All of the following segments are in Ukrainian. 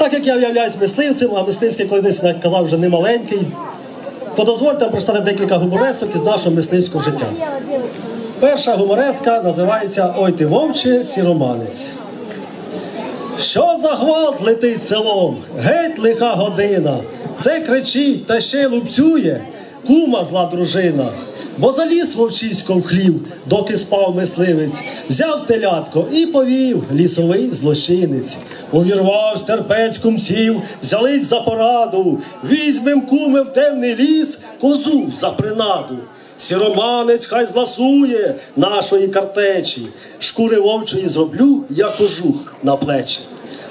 Так як я являюсь мисливцем, а мисливський колись як казав вже не маленький, то дозвольте вам прочитати декілька гуморесок із нашого мисливського життя. Перша гумореска називається Ой ти вовче, сіроманець. Що за гвалт летить селом? Геть лиха година. Це кричить та ще й лупцює, кума зла дружина. Бо заліз вовчисько в хлів, доки спав мисливець, взяв телятко і повів лісовий злочинець. Увірвав терпець кумців, взялись за пораду, візьмем куми в темний ліс, козу за принаду. Сіроманець хай зласує нашої картечі, шкури вовчої зроблю, я кожух на плечі.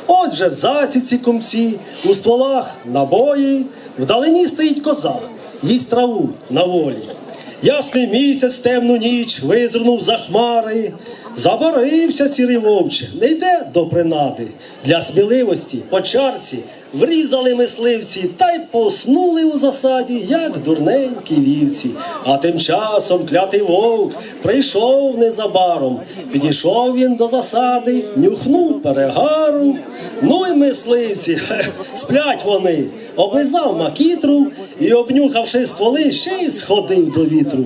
От же в засіці комці, у стволах набої, вдалині стоїть коза, їсть траву на волі. Ясний місяць темну ніч визирнув за хмари. Заборився сірий вовче, не йде до принади. Для сміливості по чарці врізали мисливці та й поснули у засаді, як дурненькі вівці. А тим часом клятий вовк прийшов незабаром. Підійшов він до засади, нюхнув перегару. Ну й мисливці, сплять вони, облизав макітру і, обнюхавши стволи, ще й сходив до вітру.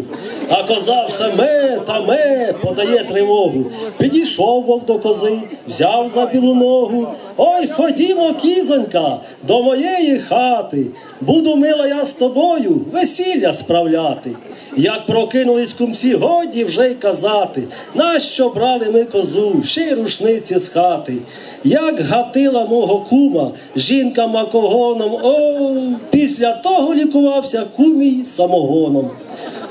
А коза все ме та ме подає тривогу. Підійшов вовк до кози, взяв за білу ногу. Ой, ходімо, кізонька, до моєї хати. Буду мила я з тобою весілля справляти. Як прокинулись кумці, годі вже й казати, нащо брали ми козу, ще й рушниці з хати. Як гатила мого кума, жінка макогоном, о, після того лікувався кумій самогоном.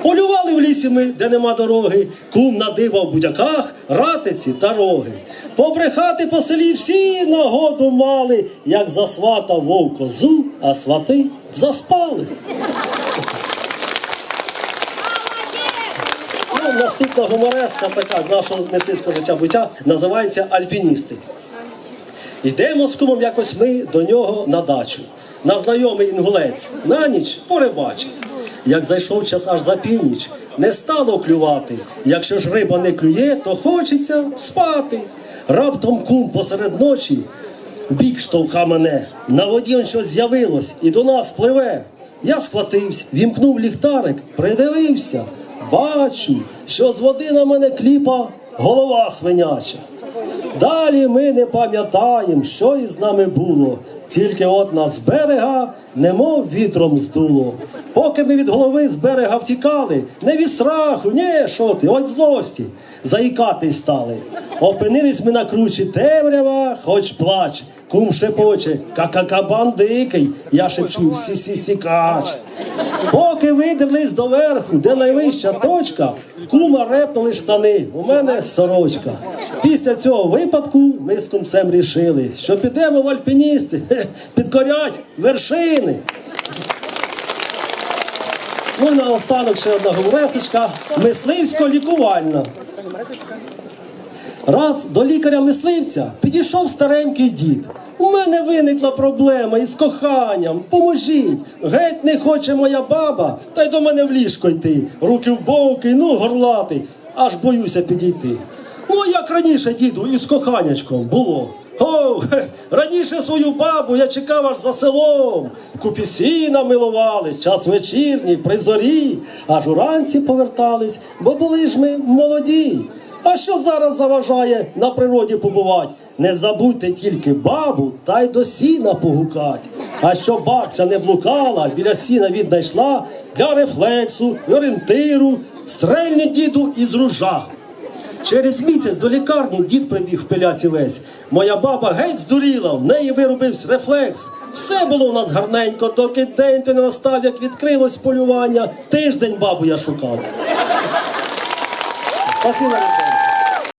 Полювали в лісі ми, де нема дороги, кум надибав в будяках, ратиці та роги. Побрехати по селі всі нагоду мали, як засватав вовк козу, а свати заспали. Ну, наступна гумореска така з нашого мистецького життя буття називається Альпіністи. Йдемо з кумом якось ми до нього на дачу. На знайомий інгулець на ніч порибачить. Як зайшов час аж за північ, не стало клювати. Якщо ж риба не клює, то хочеться спати. Раптом кум посеред ночі бік штовха мене. На воді он щось з'явилось і до нас пливе. Я схватився, вімкнув ліхтарик, придивився. Бачу, що з води на мене кліпа голова свиняча. Далі ми не пам'ятаємо, що із нами було. Тільки от нас з берега немов вітром здуло. Поки ми від голови з берега втікали, не від страху, ні, що ти, от злості, заїкати стали. Опинились ми на кручі темрява, хоч плач, кум шепоче, ка-ка-ка дикий, я шепчу сі-сі-сі-кач. Поки видерлись до верху, де найвища точка, кума репнули штани, у мене сорочка. Після цього випадку ми з кумцем рішили, що підемо в альпіністи, підкорять вершини. Ну і наостанок ще одна гуморесочка, мисливсько-лікувальна. Раз до лікаря-мисливця підійшов старенький дід. У мене виникла проблема із коханням. Поможіть. Геть не хоче моя баба, та й до мене в ліжко йти. Руки в боки, ну горлатий, аж боюся підійти. Ну, як раніше, діду, із коханячком було. О, раніше свою бабу я чекав аж за селом. Купі сіна милували, час вечірній, при зорі, аж уранці повертались, бо були ж ми молоді. А що зараз заважає на природі побувати? Не забудьте тільки бабу та й до сіна погукать. А що бабця не блукала, біля сіна віднайшла для рефлексу орієнтиру, стрельні діду із ружа. Через місяць до лікарні дід прибіг в пиляці весь. Моя баба геть здуріла, в неї виробився рефлекс. Все було у нас гарненько, доки день то не настав, як відкрилось полювання. Тиждень бабу я шукав. Спасибо.